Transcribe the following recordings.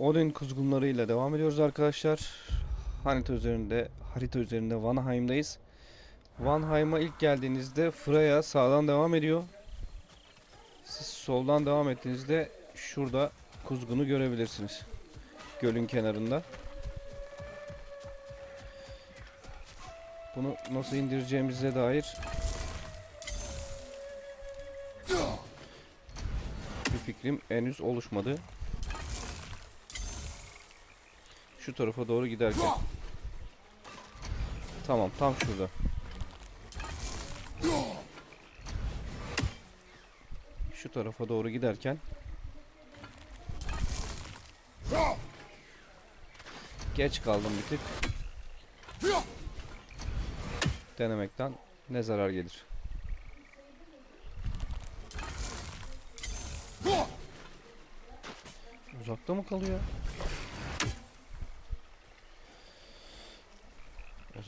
Odin kuzgunlarıyla devam ediyoruz arkadaşlar. Harita üzerinde harita üzerinde Vanaheim'dayız. Vanaheim'a ilk geldiğinizde Freya sağdan devam ediyor. Siz soldan devam ettiğinizde şurada kuzgunu görebilirsiniz. Gölün kenarında. Bunu nasıl indireceğimize dair bir fikrim henüz oluşmadı. Şu tarafa doğru giderken. Tamam tam şurada. Şu tarafa doğru giderken. Geç kaldım bir tık. Denemekten ne zarar gelir? Uzakta mı kalıyor?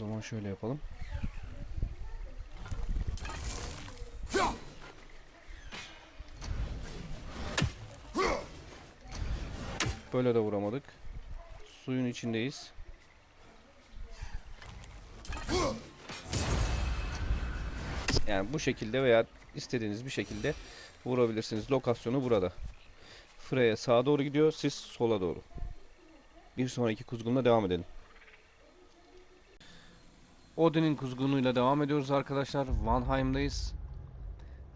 Zaman şöyle yapalım. Böyle de vuramadık. Suyun içindeyiz. Yani bu şekilde veya istediğiniz bir şekilde vurabilirsiniz. Lokasyonu burada. Freya sağa doğru gidiyor, siz sola doğru. Bir sonraki kuzgunla devam edelim. Odin'in kuzgunuyla devam ediyoruz arkadaşlar. Vanheim'dayız.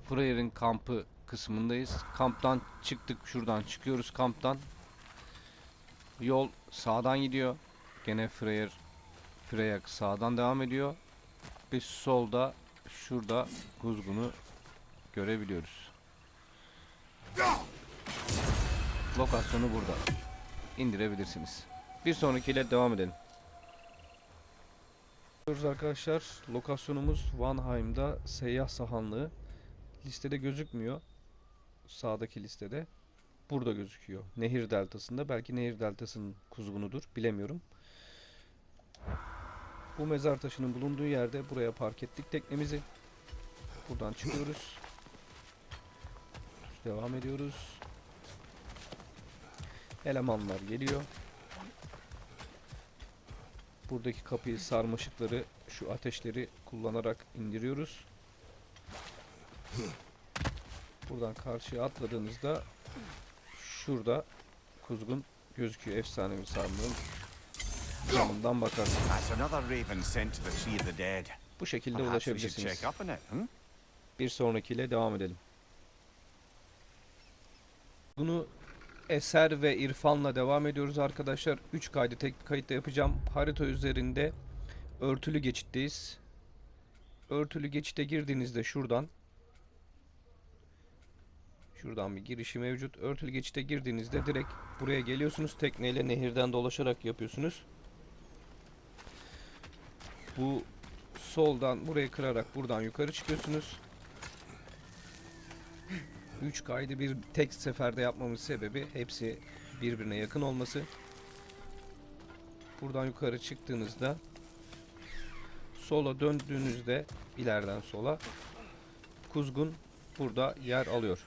Freyer'in kampı kısmındayız. Kamptan çıktık. Şuradan çıkıyoruz kamptan. Yol sağdan gidiyor. Gene Freyr Freya sağdan devam ediyor. Biz solda şurada kuzgunu görebiliyoruz. Lokasyonu burada. İndirebilirsiniz. Bir sonrakiyle devam edelim. Görüyoruz arkadaşlar. Lokasyonumuz Vanheim'da seyyah sahanlığı. Listede gözükmüyor. Sağdaki listede. Burada gözüküyor. Nehir deltasında. Belki nehir deltasının kuzgunudur. Bilemiyorum. Bu mezar taşının bulunduğu yerde buraya park ettik teknemizi. Buradan çıkıyoruz. Devam ediyoruz. Elemanlar geliyor. Buradaki kapıyı sarmaşıkları şu ateşleri kullanarak indiriyoruz. Buradan karşıya atladığınızda şurada kuzgun gözüküyor efsanevi sarmığın camından bakarsın. That's another raven sent to the Tree of the Dead. Bu şekilde ulaşabilirsiniz. hmm? Bir sonrakiyle devam edelim. Bunu eser ve irfanla devam ediyoruz arkadaşlar. 3 kaydı tek bir kayıtta yapacağım. Harita üzerinde örtülü geçitteyiz. Örtülü geçite girdiğinizde şuradan Şuradan bir girişi mevcut. Örtülü geçite girdiğinizde direkt buraya geliyorsunuz. Tekneyle nehirden dolaşarak yapıyorsunuz. Bu soldan burayı kırarak buradan yukarı çıkıyorsunuz. 3 kaydı bir tek seferde yapmamız sebebi hepsi birbirine yakın olması. Buradan yukarı çıktığınızda sola döndüğünüzde ileriden sola kuzgun burada yer alıyor.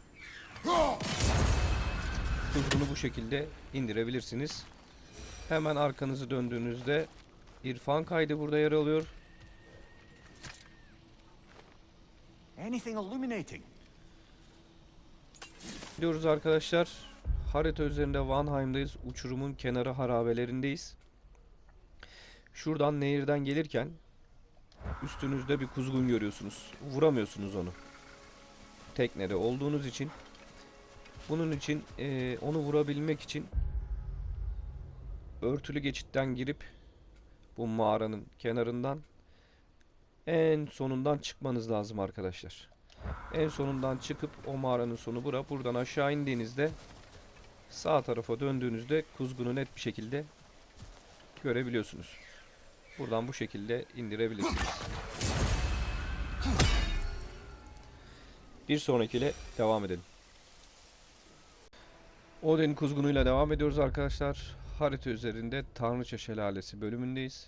Kuzgunu bu şekilde indirebilirsiniz. Hemen arkanızı döndüğünüzde irfan kaydı burada yer alıyor. Anything illuminating? Gidiyoruz arkadaşlar. Harita üzerinde Vanheim'dayız. Uçurumun kenarı harabelerindeyiz. Şuradan nehirden gelirken üstünüzde bir kuzgun görüyorsunuz. Vuramıyorsunuz onu. Teknede olduğunuz için bunun için eee, onu vurabilmek için örtülü geçitten girip bu mağaranın kenarından en sonundan çıkmanız lazım arkadaşlar. En sonundan çıkıp o mağaranın sonu bura. Buradan aşağı indiğinizde sağ tarafa döndüğünüzde kuzgunu net bir şekilde görebiliyorsunuz. Buradan bu şekilde indirebilirsiniz. Bir sonrakiyle devam edelim. Odin kuzgunuyla devam ediyoruz arkadaşlar. Harita üzerinde Tanrıça Şelalesi bölümündeyiz.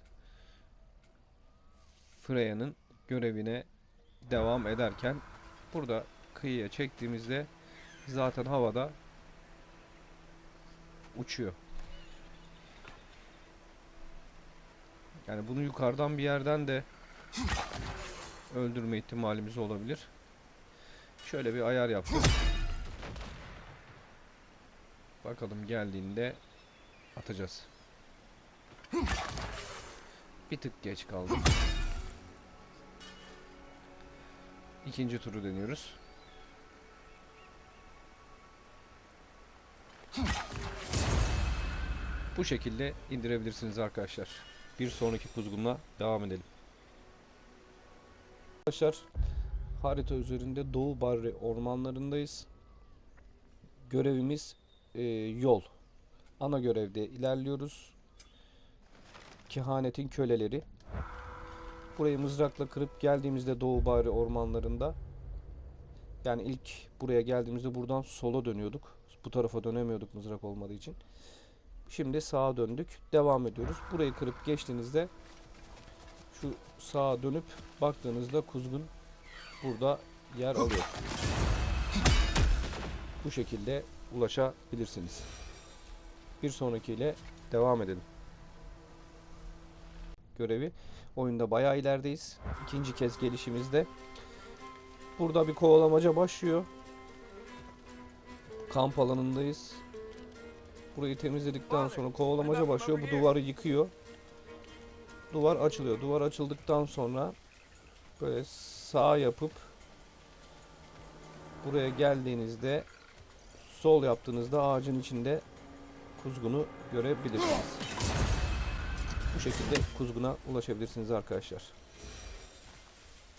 Freya'nın görevine devam ederken Burada kıyıya çektiğimizde zaten havada uçuyor. Yani bunu yukarıdan bir yerden de öldürme ihtimalimiz olabilir. Şöyle bir ayar yaptım. Bakalım geldiğinde atacağız. Bir tık geç kaldım. İkinci turu deniyoruz. Bu şekilde indirebilirsiniz arkadaşlar. Bir sonraki kuzgunla devam edelim. Arkadaşlar harita üzerinde Doğu Barri ormanlarındayız. Görevimiz e, yol. Ana görevde ilerliyoruz. Kehanetin köleleri. Burayı mızrakla kırıp geldiğimizde Doğu Barri ormanlarında yani ilk buraya geldiğimizde buradan sola dönüyorduk. Bu tarafa dönemiyorduk mızrak olmadığı için. Şimdi sağa döndük. Devam ediyoruz. Burayı kırıp geçtiğinizde şu sağa dönüp baktığınızda kuzgun burada yer alıyor. Bu şekilde ulaşabilirsiniz. Bir sonrakiyle devam edelim. Görevi oyunda bayağı ilerideyiz. İkinci kez gelişimizde. Burada bir kovalamaca başlıyor. Kamp alanındayız. Burayı temizledikten sonra kovalamaca başlıyor. Bu duvarı yıkıyor. Duvar açılıyor. Duvar açıldıktan sonra böyle sağ yapıp buraya geldiğinizde sol yaptığınızda ağacın içinde kuzgunu görebilirsiniz. Bu şekilde kuzguna ulaşabilirsiniz arkadaşlar.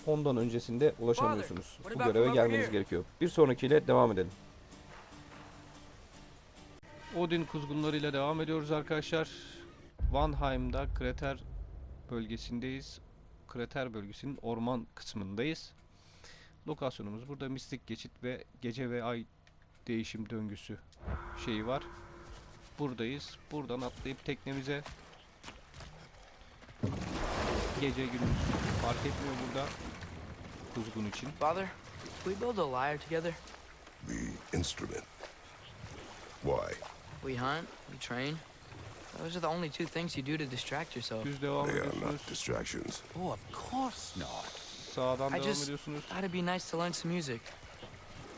Ondan öncesinde ulaşamıyorsunuz. Bu göreve gelmeniz gerekiyor. Bir sonrakiyle devam edelim. Odin kuzgunlarıyla devam ediyoruz arkadaşlar. Vanheim'da krater bölgesindeyiz. Krater bölgesinin orman kısmındayız. Lokasyonumuz burada mistik geçit ve gece ve ay değişim döngüsü şeyi var. Buradayız. Buradan atlayıp teknemize gece gündüz fark etmiyor burada kuzgun için. Father, we build a lyre together. The instrument. Why? We hunt, we train. Those are the only two things you do to distract yourself. Düz devam They are ediyorsunuz. not distractions. Oh, of course not. Sağdan I devam just- ediyorsunuz. Thought it'd be nice to learn some music.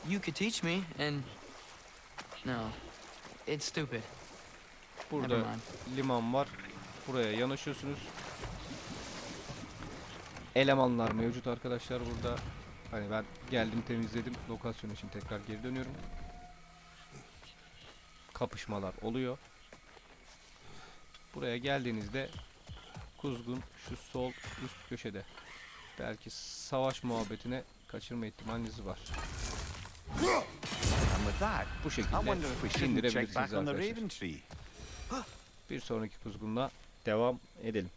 You could teach me, and no, it's stupid. Burada Never mind. liman var. Buraya yanaşıyorsunuz. Elemanlar mevcut arkadaşlar burada. Hani ben geldim temizledim. Lokasyon için tekrar geri dönüyorum. Kapışmalar oluyor. Buraya geldiğinizde kuzgun şu sol üst köşede. Belki savaş muhabbetine kaçırma ihtimaliniz var. Bu şekilde indirebilirsiniz arkadaşlar. Bir sonraki kuzgunla devam edelim.